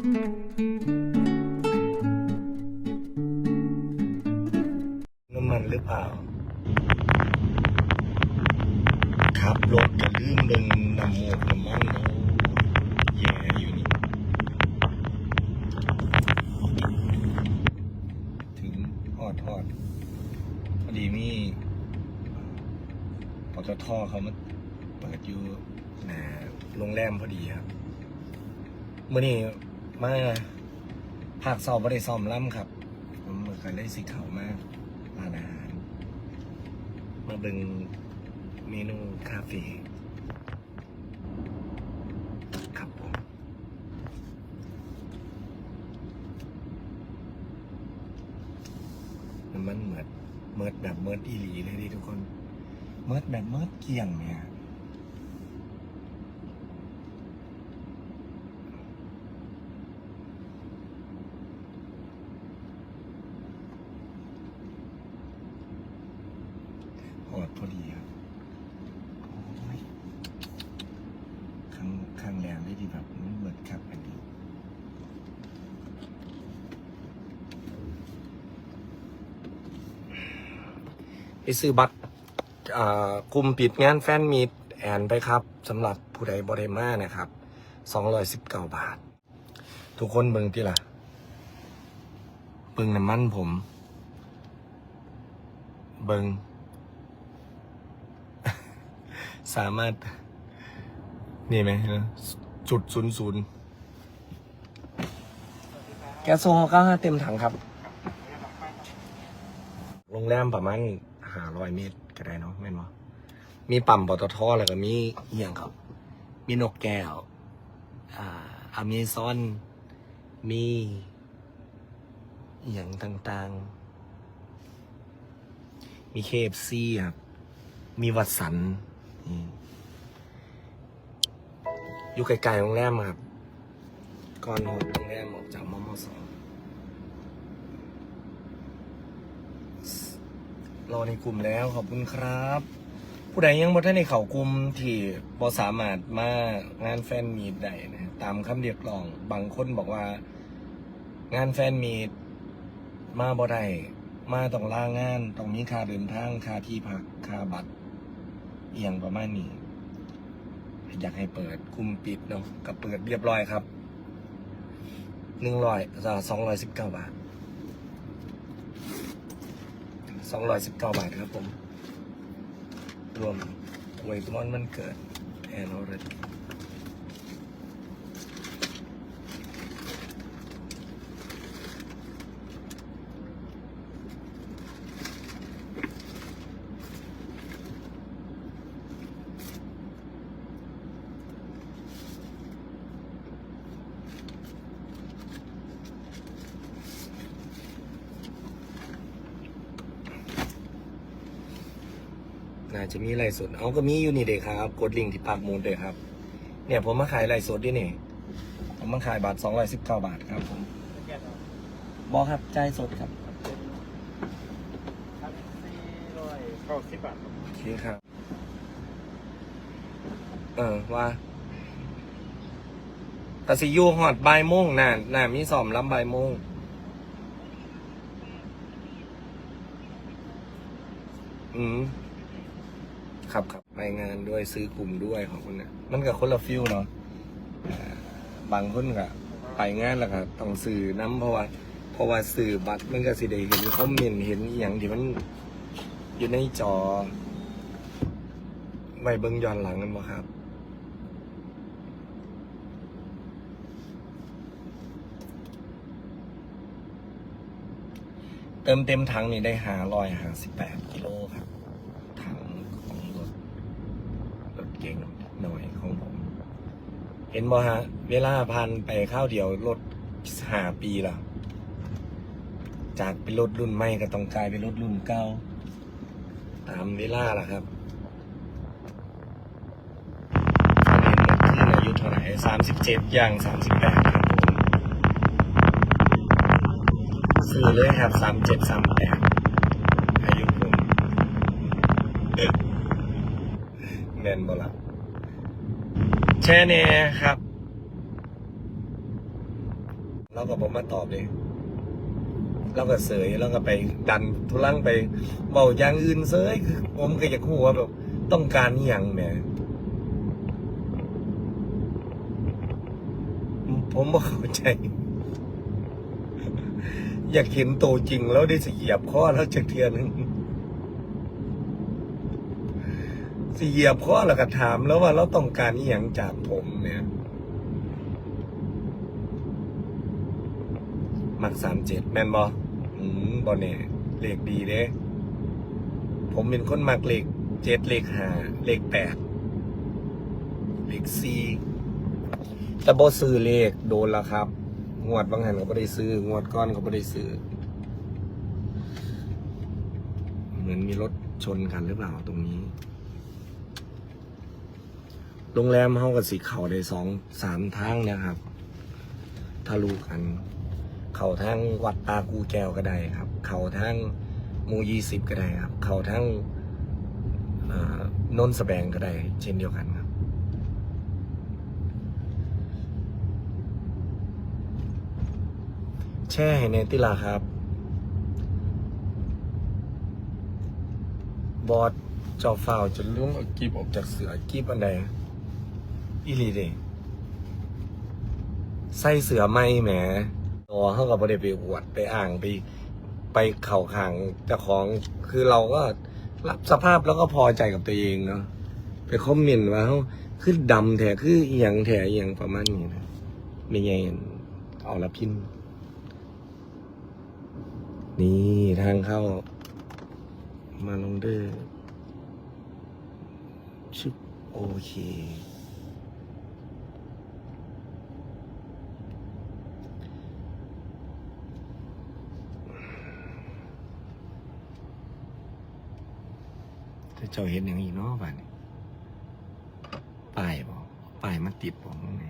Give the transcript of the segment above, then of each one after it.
น้ำมันหรือเปล่า ครับรถก็ลืมเบิงน้ำมูกน้ำมันเนาะแย่อยู่นี่ ถึงทอดทอดพอดีมีปตทเขามาเปิดอยู่หนาโรงแรมพอดีครับเมื่อนี้ มาภาคสอบไม่ได้ซ้อมล่ำครับผมก็เลยสิเขาวมากร้านอาหาร มาเบิ่งเมนูคาเฟ่ครับผมมันเหมือดเหมิดแบบเหมิดอีหลีเลยดิทุกคนเหมิดแบบเหมิดเกี่ยงเนี่ย หอดพอดีครับโอ้ยข้างข้างแรงได้ดีแบบมันเหมือนครับอันนี้ ไป ซื้อบัตรกลุ่มปิดงานแฟนมีดแอนไปครับสำหรับผู้ใดบริมานะครับสองร้อยสิบเก้าบาท ทุกคนเบิ่งที่ละเบิ่งน้ำมันผม เบิ่งสามารถ นี่ไหมจุดศูนย์ศูนย์แก๊สโซฮอล์เก้าห้าเต็มถังครับ โรงแรมประมาณ ห้าร้อยเมตรก็ได้เนาะแม่นวะมีปั๊มปตทแล้วก็มีเอียงครับ มีนกแก้ว อ่าอเมซอน มีอย่างต่างๆ มีเคฟซีครับ มีวัดสัน อยู่ไกลๆโรงแรมครับ ก่อนออกโรงแรมออกจากมมสอง รอในกลุ่มแล้วขอบคุณครับ ผู้ใดยังบ่ทันในเข่ากลุ่มที่บ่สามารถมางานแฟนมีดได้นะตามคำเรียกร้องบางคนบอกว่า งานแฟนมีดมาบ่ได้มาต้องลางานต้องมีค่าเดินทางค่าที่พักค่าบัตรเอียงประมาณนี้ อยากให้เปิดกลุ่มปิดเนาะก็เปิดเรียบร้อยครับหนึ่งร้อยสองร้อยสิบเก้าบาท สองร้อยสิบเก้าบาทครับผม รวมอวยพรมันเกิดแอนออร์ด น่าจะมีไลฟ์สดเอาก็มีอยู่นี่เด็ครับ กดลิงก์ที่ปักหมูดเลยครับ เนี่ยผมมาขายไลฟ์สดด้วยนี่ผมมาขายบัตรสองร้อยสิบเก้าบาทครับผมบอกครับจ่ายสดครับครับสี่ร้อยเก้าสิบบาทโอเคครับ เออว่าแต่สิยูหอดบ่ายโมงน่ะน่ะมีสอมลำใบ่ายโมงอืม ครับครับไปงานด้วยซื้อกลุ่มด้วยของคุณเนี่ยมันกับคนละฟิลเนาะบางคนก็ไปงานแล้วก็ต้องสื่อน้ำเพราะว่า เพราะว่าสื่อบัตรมันก็สิได้เห็นคอมเมนต์เห็นอหย่างที่มันอยู่ในจอไว้เบิ่งย้อนหลังกันบ่ครับเติมเต็มถังนี่ได้ห้าร้อยห้าสิบแปดกิโลครับ ถังของรถ รถ เก่งหน่อยของผม เห็นบ่ฮะ เวลาพันไปข้าวเดียวรถหาปีล้วจากเป็นรถรุ่นใหม่ก็ต้องกลายเป็นรถรุ่นเก่าตามเวลาล่ะครับตอนนี้มันขึ้นอายุเท่าไหร่สามสิบเจ็ดย่างสามสิบแปดครับผมซื้อเลยครับสามเจ็ดสามแปดอายุผม แน่นบ่ละแช่เน่ครับ เราก็บอกมาตอบเลยเราก็เสยแล้วก็ไปดันทุลังไปเบาอย่างอื่นเสยคือผมก็อยากรู้ว่าแบบต้องการอหย่างแหมผมบ่เข้าใจ อยากเห็นโตวจริงแล้วได้สิเหยียบข้อแล้วจักเทียหนึง สิเหยียบข้อแล้วก็ถามแล้วว่าเราต้องการอหย่างจากผมเนี่ยมักสามเจ็ดแม่นบออืมบอเนี่ยเลขดีเด้ ผมเป็นคนมักเลขเจ็ดเลขห้าเลขแปดเลขสี่แต่บอซื้อเลขโดนแล้วครับ งวดบางแหันก็ไม่ได้ซื้อ งวดก้อนก็ไม่ได้ซื้อ เหมือนมีรถชนกันหรือเปล่าตรงนี้ โรงแรมเฮากับสีเขาได้สองสามทางนะครับทะลุกัน เขาทั้งวัดตากูแก้วก็ได้ครับ เขาทั้งมูยี่สิบก็ได้ครับ เขาทั้งนนท์สแบงก็ได้ เช่นเดียวกันครับ แช่ให้ในติลาครับ บอสเจอฝ้าวจะลุ่งอกีบออกจากเสือกีบอันใด อีหลีเดใส่เสือไหมแหมตัวเขาก็บ่ได้ไปอวดไปอ่างไป ไปเข่าขางเจ้าของคือเราก็รับสภาพแล้วก็พอใจกับตัวเองเนาะไปคอมเมนต์ว่าเขาคือดำแถคืออหย่างแถอหย่างประมาณนี้นะไม่ไงเอาละพิน นี่ทางเข้า มาลงเดอร์ชึบโอเค เจ้าเห็นอย่างนี้เนาะบ้านี้ป้ายบอกป้ายมันติดบอกตรงไหน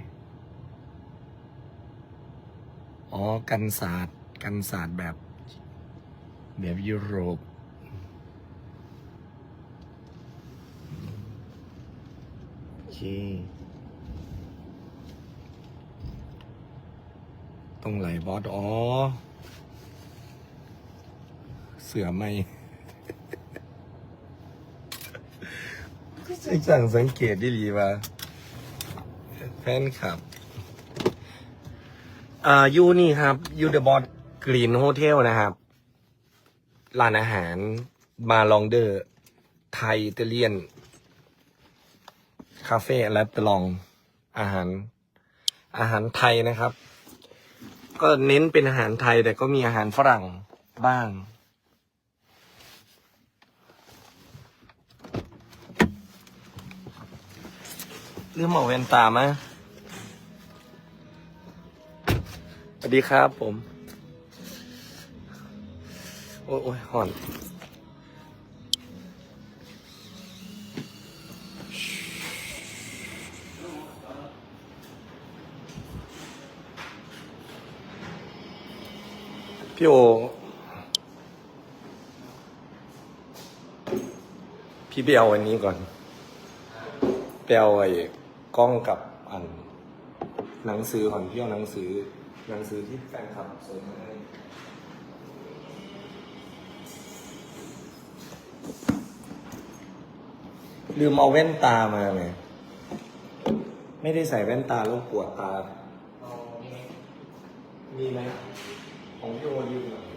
อ๋อกันศาสตร์กันศาสตร์แบบ แบบยุโรปโอเคตรงไหลบอสอ๋อ เสือไม่ ฉันสั่งสังเกตด้ดีว่าแฟนคลับ อ่ายูนี่ครับยูเดอะบอสกรีนโฮเทลนะครับร้านอาหารมาลองเดอร์ ไทยอิตาเลียน คาเฟ่และตลองอาหาร อาหารไทยนะครับ ก็เน้นเป็นอาหารไทยแต่ก็มีอาหารฝรั่งบ้าง ลืมอาแว่นตามาสวัสดีครับผม โอ้ยโอ้ยห่อน พี่โอ พี่ไปเอาอันนี้ก่อนไปเอาไอ้ กล้องกับอันหนังสือก่อนพี่เอาหนังสือ หนังสือที่แฟนคลับส่งมาให้ลืมเอาแว่นตามาไหมไม่ได้ใส่แว่นตาล้วปวดตา มีไหมของพี่โอยืมหน่อ